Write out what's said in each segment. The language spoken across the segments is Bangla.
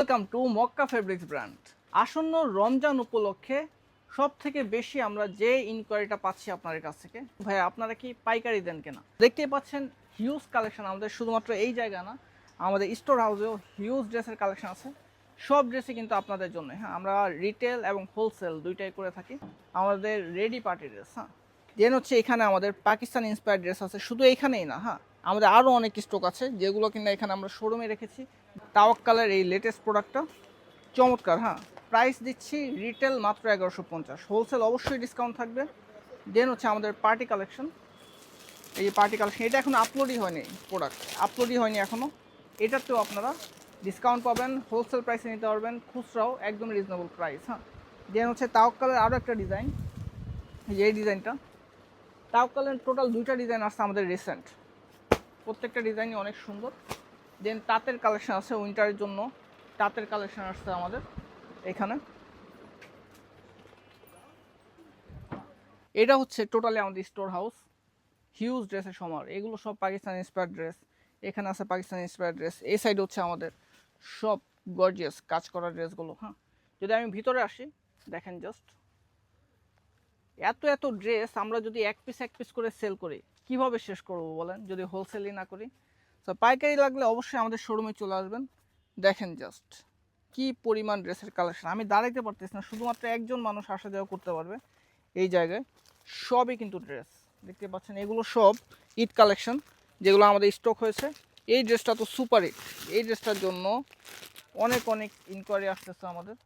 Welcome to Mecca fabrics brand আসন্ন রমজান উপলক্ষে সব থেকে বেশি আমরা যে ইনকোয়ারিটা পাচ্ছি আপনাদের কাছ থেকে ভাই আপনারা কি পাইকারি দেন কেনা? দেখতেই পাচ্ছেন হিউজ কালেকশন আমাদের শুধুমাত্র এই জায়গা না, আমাদের স্টোর হাউসেও হিউজ ড্রেসের কালেকশন আছে। সব ড্রেসই কিন্তু আপনাদের জন্য। হ্যাঁ আমরা রিটেল এবং হোলসেল দুইটাই করে থাকি। আমাদের রেডি পার্টি ড্রেস হ্যাঁ। দেন হচ্ছে এখানে আমাদের পাকিস্তান ইন্সপায়ার্ড ড্রেস আছে। শুধু এখানেই না হ্যাঁ। আমাদের আরও অনেক স্টক আছে, যেগুলো কিনা এখানে আমরা শোরুমে রেখেছি। তাওয়াক্কালের এই লেটেস্ট প্রোডাক্টটা চমৎকার হ্যাঁ। প্রাইস দিচ্ছি রিটেল মাত্র এগারোশো পঞ্চাশ। হোলসেল অবশ্যই ডিসকাউন্ট থাকবে। দেন হচ্ছে আমাদের পার্টি কালেকশন এই যে পার্টি কালেকশন এটা এখনও আপলোডই হয়নি প্রোডাক্ট আপলোডই হয়নি এখনও এটাতেও আপনারা ডিসকাউন্ট পাবেন হোলসেল প্রাইসে নিতে পারবেন, খুচরাও একদম রিজনেবল প্রাইস হ্যাঁ। দেন হচ্ছে তাওয়াক্কালের আরও একটা ডিজাইন এই যে এই ডিজাইনটা তাওয়াক্কালের টোটাল দুইটা ডিজাইন আসছে আমাদের রিসেন্ট প্রত্যেকটা ডিজাইনই অনেক সুন্দর। দেন তাঁতের কালেকশন আছে উইন্টারের জন্য। তাঁতের কালেকশন আসছে আমাদের এখানে। এটা হচ্ছে টোটালি আমাদের স্টোর হাউস হিউজ ড্রেসের সমার এগুলো সব পাকিস্তান ইন্সপায়ার্ড ড্রেস এখানে আছে পাকিস্তান ইন্সপায়ার্ড ড্রেস এই সাইড হচ্ছে আমাদের সব গর্জিয়াস কাজ করা ড্রেসগুলো হ্যাঁ। যদি আমি ভিতরে আসি, দেখেন জাস্ট এত এত ড্রেস আমরা যদি এক পিস এক পিস করে সেল করি কীভাবে শেষ করব বলেন? যদি হোলসেলই না করি। তো পাইকারি লাগলে অবশ্যই আমাদের শোরুমে চলে আসবেন। দেখেন জাস্ট কি পরিমাণ ড্রেসের কালেকশন আমি দাঁড়াইতে পারতেছি না, শুধুমাত্র একজন মানুষ আসা যাওয়া করতে পারবে এই জায়গায়। সবই কিন্তু ড্রেস দেখতে পাচ্ছেন, এগুলো সব ঈদ কালেকশন যেগুলো আমাদের স্টক হয়েছে। এই ড্রেসটা তো সুপার হিট এই ড্রেসটার জন্য অনেক অনেক ইনকোয়ারি আসতেছে আমাদের।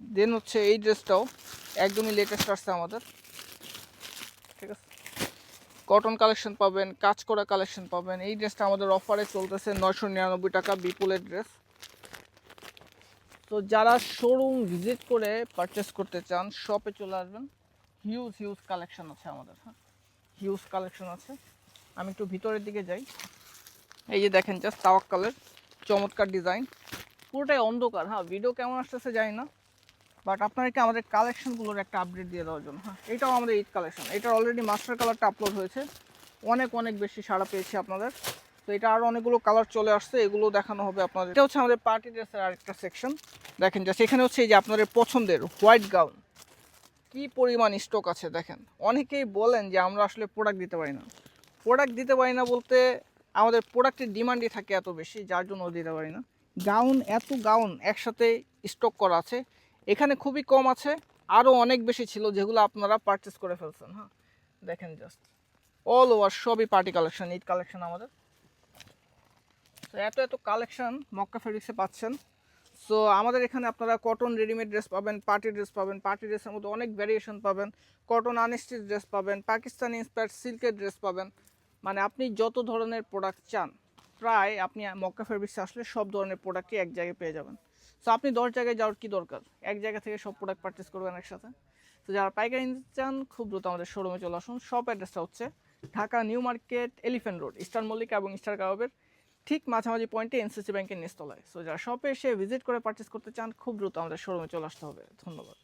দেন হচ্ছে এই ড্রেসটাও একদমই লেটেস্ট আসছে আমাদের। ঠিক আছে? কটন কালেকশন পাবেন কাজ করা কালেকশন পাবেন। এই ড্রেসটা আমাদের অফারে চলতেছে নয়শো নিরানব্বই টাকা, বিপুলের ড্রেস তো যারা শোরুম ভিজিট করে পারচেস করতে চান শপে চলে আসবেন। হিউজ হিউজ কালেকশন আছে আমাদের হ্যাঁ? হিউজ কালেকশন আছে। আমি একটু ভিতরের দিকে যাই। এই যে দেখেন জাস্ট তাওয়াক্কালের চমৎকার ডিজাইন পুরোটাই অন্ধকার হ্যাঁ? ভিডিও কেমন আসতেছে জানি না। বাট আপনাদেরকে আমাদের কালেকশনগুলোর একটা আপডেট দিয়ে দেওয়ার জন্য? হ্যাঁ এটাও আমাদের ঈদ কালেকশন এটা অলরেডি মাস্টার কালারটা আপলোড হয়েছে। অনেক অনেক বেশি সাড়া পেয়েছি আপনাদের। তো এটা আরও অনেকগুলো কালার চলে আসছে, এগুলো দেখানো হবে আপনাদের। এটা হচ্ছে আমাদের পার্টি ড্রেসের আরেকটা সেকশন দেখেন জাস্ট এখানে হচ্ছে এই যে আপনাদের পছন্দের হোয়াইট গাউন কি পরিমাণ স্টক আছে দেখেন। অনেকেই বলেন যে আমরা আসলে প্রোডাক্ট দিতে পারি না। প্রোডাক্ট দিতে পারি না বলতে আমাদের প্রোডাক্টের ডিমান্ডই থাকে এত বেশি, যার জন্য দিতে পারি না। গাউন এত গাউন একসাথে স্টক করা আছে। এখানে খুবই কম আছে আরও অনেক বেশি ছিল যেগুলো আপনারা পারচেস করে ফেলছেন হ্যাঁ? দেখেন জাস্ট অল ওভার সবই পার্টি কালেকশন ইট কালেকশন আমাদের। তো এত এত কালেকশন মক্কা ফেব্রিক্সে পাচ্ছেন। সো আমাদের এখানে আপনারা কটন রেডিমেড ড্রেস পাবেন পার্টি ড্রেস পাবেন পার্টি ড্রেসের মধ্যে অনেক ভ্যারিয়েশন পাবেন। কটন আনস্টিচ ড্রেস পাবেন পাকিস্তানি ইন্সপায়ার্ড সিল্কের ড্রেস পাবেন। মানে আপনি যত ধরনের প্রোডাক্ট চান, প্রায় আপনি মক্কা ফেব্রিক্সে আসলে সব ধরনের প্রোডাক্টই এক জায়গায় পেয়ে যাবেন। সো আপনি দশ জায়গায় যাওয়ার কি দরকার? এক জায়গা থেকে সব প্রোডাক্ট পারচেস করবেন একসাথে। তো যারা পাইকারি নিতে চান, খুব দ্রুত আমাদের শোরুমে চলে আসুন। সব অ্যাড্রেসটা হচ্ছে Dhaka new market elephant road Eastern Mallika এবং স্টার কাবাবের ঠিক মাঝামাঝি পয়েন্টে এনসিসি ব্যাংকের নিস্তলায় সো যারা শপে এসে ভিজিট করে পারচেস করতে চান, খুব দ্রুত আমাদের শোরুমে চলে আসতে হবে। ধন্যবাদ।